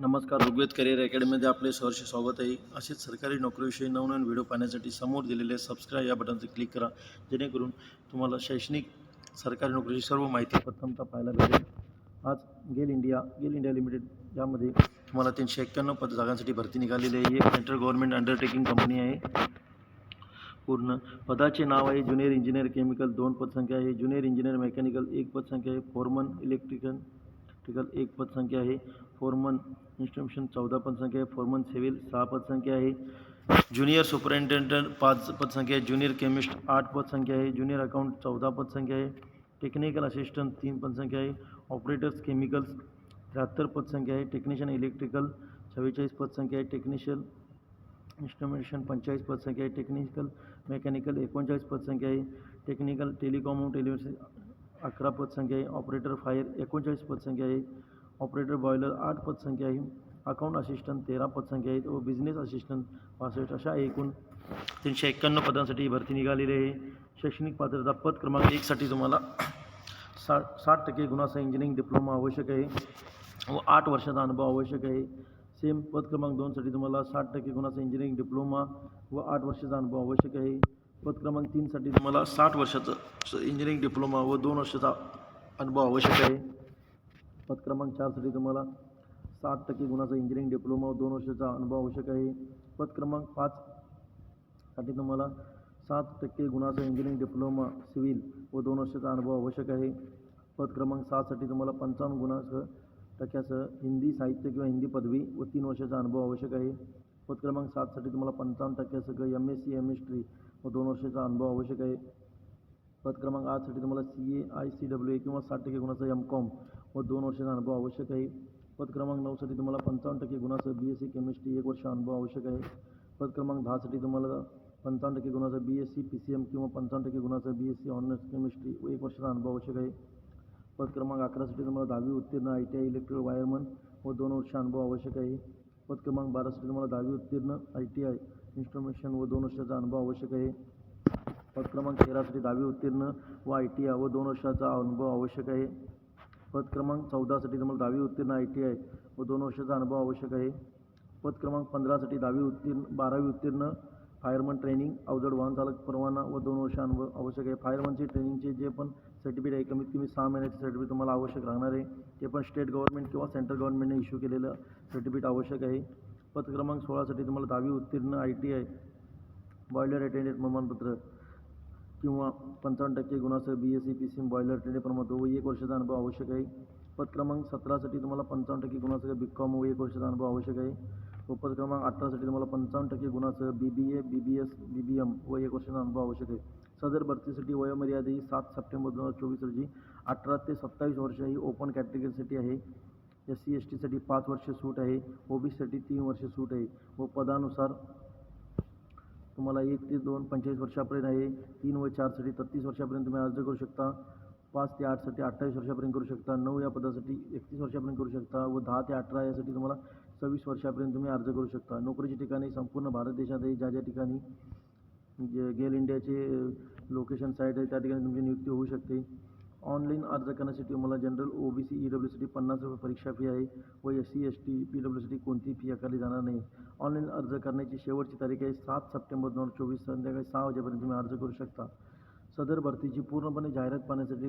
नमस्कार ऋग्वेद करिअर अकॅडमीमध्ये आपले सहर्ष स्वागत आहे. असेच सरकारी नोकरीविषयी नवनवीन व्हिडिओ पाहण्यासाठी समोर दिलेले सबस्क्राईब या बटनचे क्लिक करा. जेणेकरून तुम्हाला शैक्षणिक सरकारी नोकरीची सर्व माहिती प्रथमतः पाहायला भेटेल. आज गेल इंडिया गेल इंडिया लिमिटेड यामध्ये तुम्हाला तीनशे एक्क्याण्णव पद जागांसाठी भरती निघालेली आहे. ही एक सेंट्रल गव्हर्नमेंट अंडरटेकिंग कंपनी आहे. पूर्ण पदाचे नाव आहे ज्युनियर इंजिनियर केमिकल दोन पदसंख्या आहे. ज्युनियर इंजिनियर मेकॅनिकल एक पदसंख्या आहे. फोरमन इलेक्ट्रिकल इलेक्ट्रिकल एक पदसंख्या आहे फोरमन इन्स्ट्रुमेशन चौदा पदसंख्या आहे फोरमन सिव्हिल सहा पदसंख्या आहे ज्युनियर सुपरिटेंडंट पाच पदसंख्या आहे ज्युनियर केमिस्ट आठ पदसंख्या आहे ज्युनियर अकाउंट चौदा पदसंख्या आहे टेक्निकल असिस्टंट तीन पदसंख्या आहे ऑपरेटर्स केमिकल्स त्र्याहत्तर पदसंख्या आहे टेक्निशियन इलेक्ट्रिकल चव्वेचाळीस पदसंख्या आहे टेक्निशियल इन्स्ट्रुमेंटेशन पंचेचाळीस पदसंख्या आहे टेक्निकल मेकॅनिकल एकोणचाळीस पदसंख्या आहे टेक्निकल टेलिकॉम टेलिव्हिजन अकरा पदसंख्या आहे ऑपरेटर फायर एकोणचाळीस पदसंख्या आहे ऑपरेटर बॉयलर आठ पदसंख्या आहे अकाउंट असिस्टंट तेरा पदसंख्या आहेत व बिझनेस असिस्टंट पासष्ट अशा एकूण तीनशे एक्क्याण्णव पदांसाठी भरती निघालेली आहे. शैक्षणिक पात्रता पद क्रमांक एकसाठी तुम्हाला साठ साठ टक्के गुणाचा इंजिनिअरिंग डिप्लोमा आवश्यक आहे व आठ वर्षाचा अनुभव आवश्यक आहे. सेम पद क्रमांक दोनसाठी तुम्हाला साठ टक्के गुणाचा इंजिनिअरिंग डिप्लोमा व आठ वर्षाचा अनुभव आवश्यक आहे. पद क्रमांक तीनसाठी तुम्हाला साठ वर्षाचं इंजिनिअरिंग डिप्लोमा व दोन वर्षाचा अनुभव आवश्यक आहे. पद क्रमांक चारसाठी तुम्हाला साठ टक्के गुणाचा इंजिनिअरिंग डिप्लोमा व दोन वर्षाचा अनुभव आवश्यक आहे. पद क्रमांक पाचसाठी तुम्हाला सात टक्के गुणाचा इंजिनिअरिंग डिप्लोमा सिव्हिल व दोन वर्षाचा अनुभव आवश्यक आहे. पद क्रमांक सातसाठी तुम्हाला पंचावन्न गुणासह टक्क्यासह हिंदी साहित्य किंवा हिंदी पदवी व तीन वर्षाचा अनुभव आवश्यक आहे. पद क्रमांक सातसाठी तुम्हाला पंचावन्न टक्क्यासह M S C M history व दोन वर्षाचा अनुभव आवश्यक आहे. पद क्रमांक आठसाठी तुम्हाला C A I C W A किंवा साठ टक्के गुणाचा एम कॉम व दोन वर्षाचा अनुभव आवश्यक आहे. पद क्रमांक नऊसाठी तुम्हाला पंचावन्न टक्के गुणाचं बी एस सी केमिस्ट्री एक वर्ष अनुभव आवश्यक आहे. पद क्रमांक दहासाठी तुम्हाला पंचावन्न टक्के गुणाचा B S C P C M किंवा पंचावन्न टक्के गुणाचा B S C honours chemistry व एक वर्षाचा अनुभव आवश्यक आहे. पद क्रमांक अकरासाठी तुम्हाला दहावी उत्तीर्ण I T I electrical wireman व दोन वर्ष अनुभव आवश्यक आहे. पद क्रमांक बारासाठी तुम्हाला दहावी उत्तीर्ण आय टी आय इन्स्ट्रुमेशन व दोन वर्षाचा अनुभव आवश्यक आहे. पद क्रमांक तेरासाठी दहावी उत्तीर्ण व आय टी आय व दोन वर्षाचा अनुभव आवश्यक आहे. पद क्रमांक चौदासाठी तुम्हाला दहावी उत्तीर्ण आय टी आय व दोन वर्षाचा अनुभव आवश्यक आहे. पद क्रमांक पंधरासाठी दहावी उत्तीर्ण बारावी उत्तीर्ण फायरमन ट्रेनिंग अवजड वाहन चालक परवाना व दोन वर्ष अनुभव आवश्यक आहे. फायरमनचे ट्रेनिंगचे जे पण सर्टिफिकेट आहे कमीत कमी सहा महिन्याचे सर्टिफिकेट तुम्हाला आवश्यक राहणार आहे. ते पण स्टेट गव्हर्नमेंट किंवा सेंट्रल गव्हर्नमेंटने इश्यू केलेलं सर्टिफिकेट आवश्यक आहे. पद क्रमांक सोळासाठी तुम्हाला दहावी उत्तीर्ण I T I boiler attendant प्रमाणपत्र किंवा पंचावन्न टक्के गुणासह B S C P C boiler attendant प्रमाणपत्र व एक वर्षाचा अनुभव आवश्यक आहे. पद क्रमांक सतरासाठी तुम्हाला पंचावन्न टक्के गुणासह बी कॉम व एक वर्षाचा अनुभव आवश्यक आहे. व पद क्रमांक अठरासाठी तुम्हाला पंचावन्न टक्के गुणासह बी बी A B B S B B M व एक वर्षाचा अनुभव आवश्यक आहे. सदर भरतीसाठी वयोमर्यादा ही सात सप्टेंबर दोन हजार चोवीस रोजी अठरा ते सत्तावीस वर्ष ही ओपन कॅटेगरीसाठी आहे. एस सी एस टीसाठी पाच वर्ष सूट आहे. ओ बी सीसाठी तीन वर्ष सूट आहे. व पदानुसार तुम्हाला एक ते दोन पंचेचाळीस वर्षापर्यंत आहे. तीन व चारसाठी तत्तीस वर्षापर्यंत तुम्ही अर्ज करू शकता. पाच ते आठसाठी अठ्ठावीस वर्षापर्यंत करू शकता. नऊ या पदासाठी एकतीस वर्षापर्यंत करू शकता. व दहा ते अठरा यासाठी तुम्हाला सव्वीस वर्षापर्यंत तुम्ही अर्ज करू शकता. नोकरीची ठिकाणी संपूर्ण भारत देशात आहे. ज्या ज्या ठिकाणी जे गेल इंडियाचे लोकेशन साईट आहे त्या ठिकाणी तुमची नियुक्ती होऊ शकते. ऑनलाईन अर्ज करण्यासाठी तुम्हाला general O B C E डब्ल्यूसाठी पन्नास रुपये परीक्षा फी आहे व S C S T P डब्ल्यूसाठी कोणतीही फी आकारली जाणार नाही. ऑनलाईन अर्ज करण्याची शेवटची तारीख आहे सात सप्टेंबर दोन हजार चोवीस. संध्याकाळी सहा वाजेपर्यंत तुम्ही अर्ज करू शकता. सदर भरतीची पूर्णपणे जाहिरात पाहण्यासाठी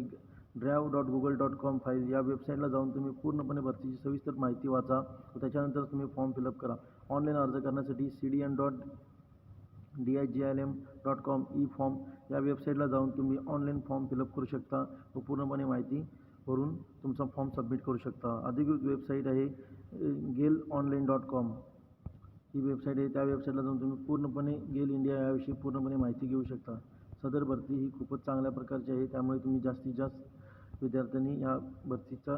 drive dot Google dot com file या वेबसाईटला जाऊन तुम्ही पूर्णपणे भरतीची सविस्तर माहिती वाचा व त्याच्यानंतर तुम्ही फॉर्म फिलअप करा. ऑनलाईन अर्ज करण्यासाठी C D N dot D I G L M dot com E form या वेबसाईटला जाऊन तुम्ही ऑनलाईन फॉर्म फिलअप करू शकता व पूर्णपणे माहिती भरून तुमचा फॉर्म सबमिट करू शकता. अधिकृत वेबसाईट आहे गेल ऑनलाईन डॉट कॉम. ही वेबसाईट आहे त्या वेबसाईटला जाऊन तुम्ही पूर्णपणे गेल इंडिया याविषयी पूर्णपणे माहिती घेऊ शकता. सदर भरती ही खूपच चांगल्या प्रकारची आहे त्यामुळे तुम्ही जास्तीत जास्त विद्यार्थ्यांनी या भरतीचा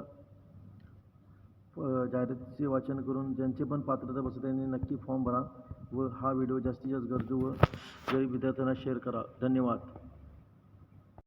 जाहिरातीचे वाचन करून ज्यांचे पण पात्रता बसत त्यांनी नक्की फॉर्म भरा व हा व्हिडिओ जास्तीत जास्त गरजू व गरीब विद्यार्थ्यांना शेअर करा. धन्यवाद.